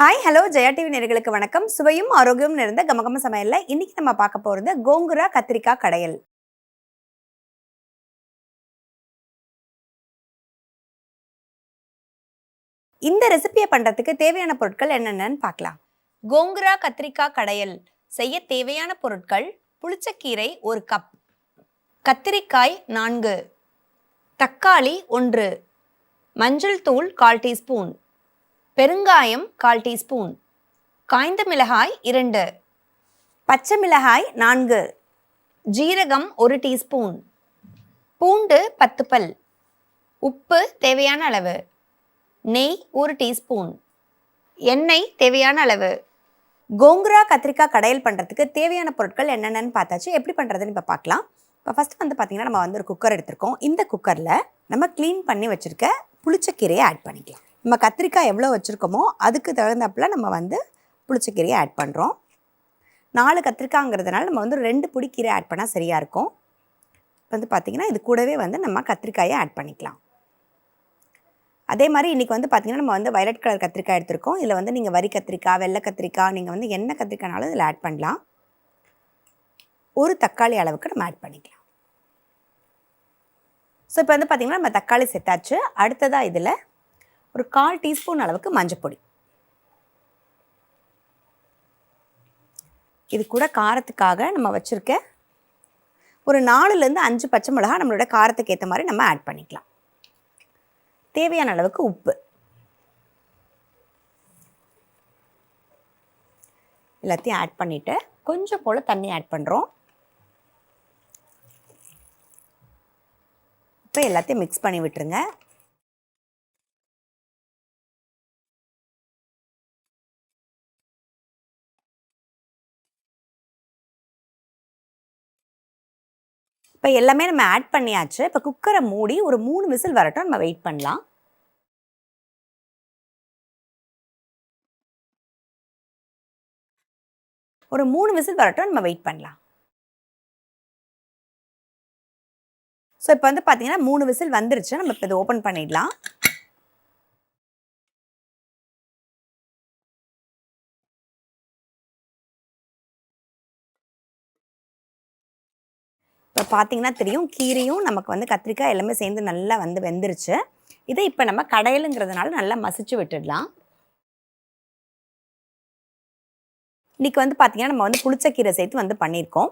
Hi hello Jaya TV நேர்களுக்கு வணக்கம். சுவையும் ஆரோக்கியம் நிறைந்த கமகம சமையல்ல இன்னைக்கு நம்ம பார்க்க போறது கோங்குரா கத்திரிக்காய் கடையல். இந்த ரெசிபியை பண்றதுக்கு தேவையான பொருட்கள் என்னென்னு பார்க்கலாம். கோங்குரா கத்திரிக்காய் கடையல். செய்ய தேவையான பொருட்கள் புளிச்சக்கீரை ஒரு கப் கத்திரிக்காய் நான்கு. தக்காளி ஒன்று. மஞ்சள் தூள் கால் டீஸ்பூன். பெருங்காயம் கால் டீஸ்பூன். காய்ந்த மிளகாய் இரண்டு. பச்சை மிளகாய் நான்கு. ஜீரகம் ஒரு டீஸ்பூன். பூண்டு பத்து பல். உப்பு தேவையான அளவு. நெய் ஒரு டீஸ்பூன். எண்ணெய் தேவையான அளவு. கோங்குரா கத்திரிக்காய் கடையல் பண்ணுறதுக்கு தேவையான பொருட்கள் என்னென்னு பார்த்தாச்சு. எப்படி பண்ணுறதுன்னு இப்போ பார்க்கலாம். இப்போ ஃபஸ்ட்டு வந்து பார்த்திங்கன்னா நம்ம வந்து ஒரு குக்கர் எடுத்திருக்கோம். இந்த குக்கரில் நம்ம க்ளீன் பண்ணி வச்சுருக்க புளிச்சக்கீரையை ஆட் பண்ணிக்கலாம். நம்ம கத்திரிக்காய் எவ்வளோ வச்சுருக்கோமோ அதுக்கு தகுந்தப்பில் நம்ம வந்து புளிச்சக்கீரையை ஆட் பண்ணுறோம் நாலு கத்திரிக்காய்ங்கிறதுனால நம்ம வந்து ரெண்டு பொடி கீரை ஆட் பண்ணால் சரியாக இருக்கும். இப்போ வந்து பார்த்திங்கன்னா இது கூடவே வந்து நம்ம கத்திரிக்காயை ஆட் பண்ணிக்கலாம். அதே மாதிரி இன்றைக்கி வந்து பார்த்திங்கன்னா நம்ம வந்து வயலட் கலர் கத்திரிக்காய் எடுத்திருக்கோம். இதில் வந்து நீங்கள் வரி கத்திரிக்காய் வெள்ளை கத்திரிக்காய் நீங்கள் வந்து என்ன கத்திரிக்காய்னாலும் இதில் ஆட் பண்ணலாம். ஒரு தக்காளி அளவுக்கு நம்ம ஆட் பண்ணிக்கலாம். ஸோ இப்போ வந்து பார்த்திங்கன்னா நம்ம தக்காளி செத்தாச்சு. அடுத்ததாக இதில் ஒரு கால் டீஸ்பூன் அளவுக்கு மஞ்சப்பொடி. இது கூட காரத்துக்காக நம்ம வச்சுருக்க ஒரு நாலுலேருந்து அஞ்சு பச்சை மிளகா நம்மளோட காரத்துக்கு ஏற்ற மாதிரி நம்ம ஆட் பண்ணிக்கலாம். தேவையான அளவுக்கு உப்பு. எல்லாத்தையும் ஆட் பண்ணிவிட்டு கொஞ்சம் போல் தண்ணி ஆட் பண்ணுறோம் இப்போ எல்லாத்தையும் மிக்ஸ் பண்ணி விட்டுருங்க. இப்போ எல்லாமே நம்ம ஆட் பண்ணியாச்சு. இப்போ குக்கரை மூடி ஒரு மூணு விசில் வரட்டும். நம்ம வெயிட் பண்ணலாம். ஒரு மூணு விசில் வரட்டும். நம்ம வெயிட் பண்ணலாம். ஸோ இப்போ வந்து பார்த்தீங்கன்னா மூணு விசில் வந்துருச்சு. நம்ம இப்போ இதை ஓப்பன் பண்ணிடலாம். இப்போ பார்த்தீங்கன்னா தெரியும் கீரையும் நமக்கு வந்து கத்திரிக்காய் எல்லாமே சேர்ந்து நல்லா வந்து வெந்துருச்சு. இதை இப்போ நம்ம கடையிலுங்கிறதுனால நல்லா மசிச்சு விட்டுடலாம். இன்றைக்கி வந்து பார்த்திங்கன்னா நம்ம வந்து புளிச்சக்கீரை சேர்த்து வந்து பண்ணியிருக்கோம்.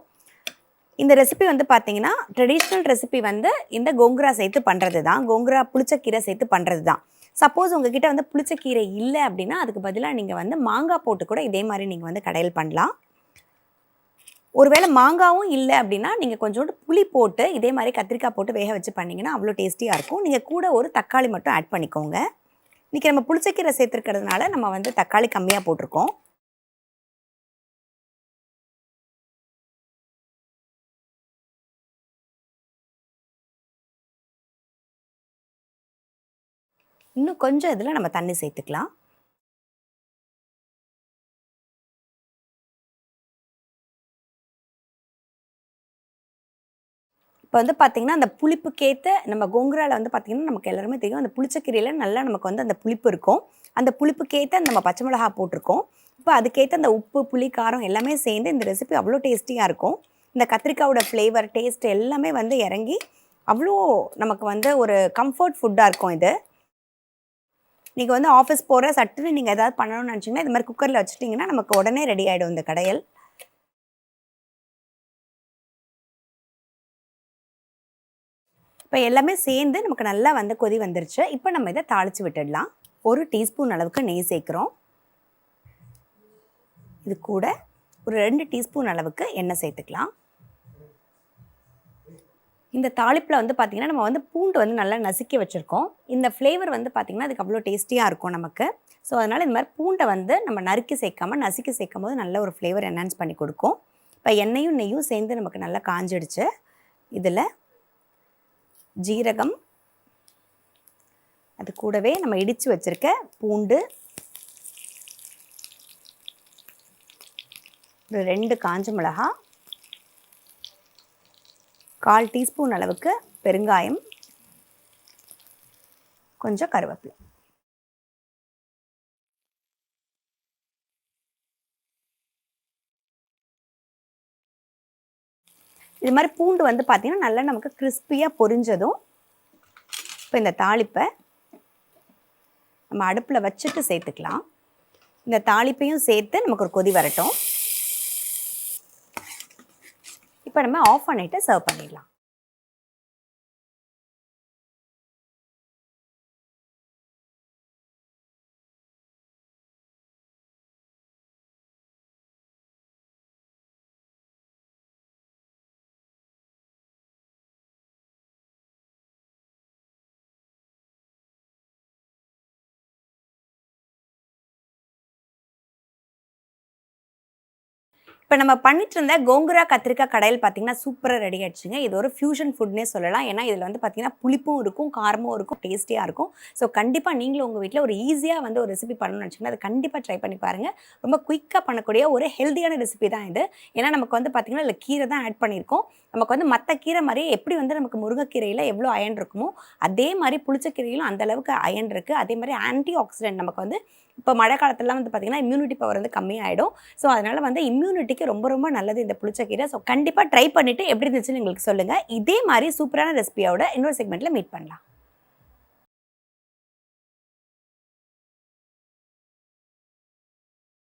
இந்த ரெசிபி வந்து பார்த்தீங்கன்னா ட்ரெடிஷ்னல் ரெசிபி வந்து இந்த கோங்குரா சேர்த்து பண்ணுறது தான் கோங்குரா புளிச்சக்கீரை சேர்த்து பண்ணுறது தான் சப்போஸ் உங்ககிட்ட வந்து புளிச்சக்கீரை இல்லை அப்படின்னா அதுக்கு பதிலாக நீங்கள் வந்து மாங்காய் போட்டு கூட இதே மாதிரி நீங்கள் வந்து கடையில் பண்ணலாம். ஒருவேளை மாங்காவும் இல்லை அப்படின்னா நீங்கள் கொஞ்சோண்டு புளி போட்டு இதே மாதிரி கத்திரிக்காய் போட்டு வேக வச்சு பண்ணிங்கன்னா அவ்வளோ டேஸ்டியாக இருக்கும். நீங்கள் கூட ஒரு தக்காளி மட்டும் ஆட் பண்ணிக்கோங்க. இன்றைக்கி நம்ம புளிச்சக்கீரை சேர்த்துருக்கிறதுனால நம்ம வந்து தக்காளி கம்மியாக போட்டிருக்கோம். இன்னும் கொஞ்சம் இதில் நம்ம தண்ணி சேர்த்துக்கலாம். இப்போ வந்து பார்த்திங்கன்னா அந்த புளிப்புக்கேற்ற நம்ம கோங்குராவில் வந்து பார்த்திங்கன்னா நமக்கு எல்லாருமே தெரியும். அந்த புளிச்சக்கீரையில் நல்லா நமக்கு வந்து அந்த புளிப்பு இருக்கும். அந்த புளிப்புக்கேற்ற நம்ம பச்சை மிளகா போட்டிருக்கோம். இப்போ அதுக்கேற்ற அந்த உப்பு புளி காரம் எல்லாமே சேர்ந்து இந்த ரெசிபி அவ்வளோ டேஸ்டியாக இருக்கும். இந்த கத்திரிக்காயோட ஃப்ளேவர் டேஸ்ட் எல்லாமே வந்து இறங்கி அவ்வளோ நமக்கு வந்து ஒரு கம்ஃபர்ட் ஃபுட்டாக இருக்கும் இது. நீங்கள் வந்து ஆஃபீஸ் போகிற சட்டுன்னு நீங்கள் எதாவது பண்ணணும்னு நினச்சிங்கன்னா இது மாதிரி குக்கரில் வச்சுட்டிங்கன்னா நமக்கு உடனே ரெடி ஆகிடும் இந்த கடையல். இப்போ எல்லாமே சேர்ந்து நமக்கு நல்லா வந்து கொதி வந்துருச்சு. இப்போ நம்ம இதை தாளித்து விட்டுடலாம். ஒரு டீஸ்பூன் அளவுக்கு நெய் சேர்க்குறோம். இது கூட ஒரு ரெண்டு டீஸ்பூன் அளவுக்கு எண்ணெய் சேர்த்துக்கலாம். இந்த தாளிப்பில் வந்து பார்த்திங்கன்னா நம்ம வந்து பூண்டு வந்து நல்லா நசுக்கி வச்சுருக்கோம். இந்த ஃப்ளேவர் வந்து பார்த்திங்கன்னா அதுக்கு அவ்வளோ டேஸ்டியாக இருக்கும் நமக்கு. ஸோ அதனால் இந்த மாதிரி பூண்டை வந்து நம்ம நறுக்கி சேர்க்காமல் நசுக்கி சேர்க்கும் போது நல்ல ஒரு ஃப்ளேவர் என்ஹான்ஸ் பண்ணி கொடுக்கும். இப்போ எண்ணெயும் நெய்யும் சேர்ந்து நமக்கு நல்லா காஞ்சிடுச்சு. இதில் ஜீரகம். அது கூடவே நம்ம இடித்து வச்சுருக்க பூண்டு. ஒரு ரெண்டு காஞ்ச மிளகா. கால் டீஸ்பூன் அளவுக்கு பெருங்காயம். கொஞ்சம் கருவேப்பிலை. இது மாதிரி பூண்டு வந்து பார்த்திங்கன்னா நல்லா நமக்கு கிறிஸ்பியாக பொரிஞ்சதும் இப்போ இந்த தாளிப்பை நம்ம அடுப்பில் வச்சுட்டு சேர்த்துக்கலாம். இந்த தாளிப்பையும் சேர்த்து நமக்கு ஒரு கொதி வரட்டும். இப்போ நம்ம ஆஃப் பண்ணிவிட்டு சர்வ் பண்ணிடலாம். இப்போ நம்ம பண்ணிட்டு இருந்த கோங்குரா கத்திரிக்காய் கடையில் பார்த்தீங்கன்னா சூப்பராக ரெடி ஆயிடுச்சுங்க. இது ஒரு ஃபியூஷன் ஃபுட்னே சொல்லலாம். ஏன்னா இதில் வந்து பார்த்தீங்கன்னா புளிப்பும் இருக்கும் காரமும் இருக்கும் டேஸ்டியாக இருக்கும். ஸோ கண்டிப்பாக நீங்களும் உங்கள் வீட்டில் ஒரு ஈஸியாக வந்து ஒரு ரெசிபி பண்ணணும்னு நினச்சிங்கன்னா அதை கண்டிப்பாக ட்ரை பண்ணி பாருங்கள் ரொம்ப குயிக்காக பண்ணக்கூடிய ஒரு ஹெல்த்தியான ரெசிபி தான் இது. ஏன்னா நமக்கு வந்து பார்த்திங்கன்னா இல்லை கீரை தான் ஆட் பண்ணியிருக்கோம். நமக்கு வந்து மற்ற கீரை மாதிரி எப்படி வந்து நமக்கு முருங்கைக்கீரையில் எவ்வளோ அயன் இருக்குமோ அதே மாதிரி புளிச்சக்கீரையிலும் அந்த அளவுக்கு அயன் இருக்குது அதே மாதிரி ஆன்டி ஆக்சிடென்ட் நமக்கு வந்து இப்போ மழை காலத்துலலாம் வந்து பார்த்திங்கன்னா இம்யூனிட்டி பவர் வந்து கம்மியாயிடும். ஸோ அதனால் வந்து இம்யூனிட்டிக்கு ரொம்ப ரொம்ப நல்லது இந்த புளிச்சக்கீரை. ஸோ கண்டிப்பாக ட்ரை பண்ணிவிட்டு எப்படி இருந்துச்சுன்னு எங்களுக்கு சொல்லுங்கள் இதே மாதிரி சூப்பரான ரெசிபியோட இன்னொரு செக்மெண்ட்டில் மீட் பண்ணலாம்.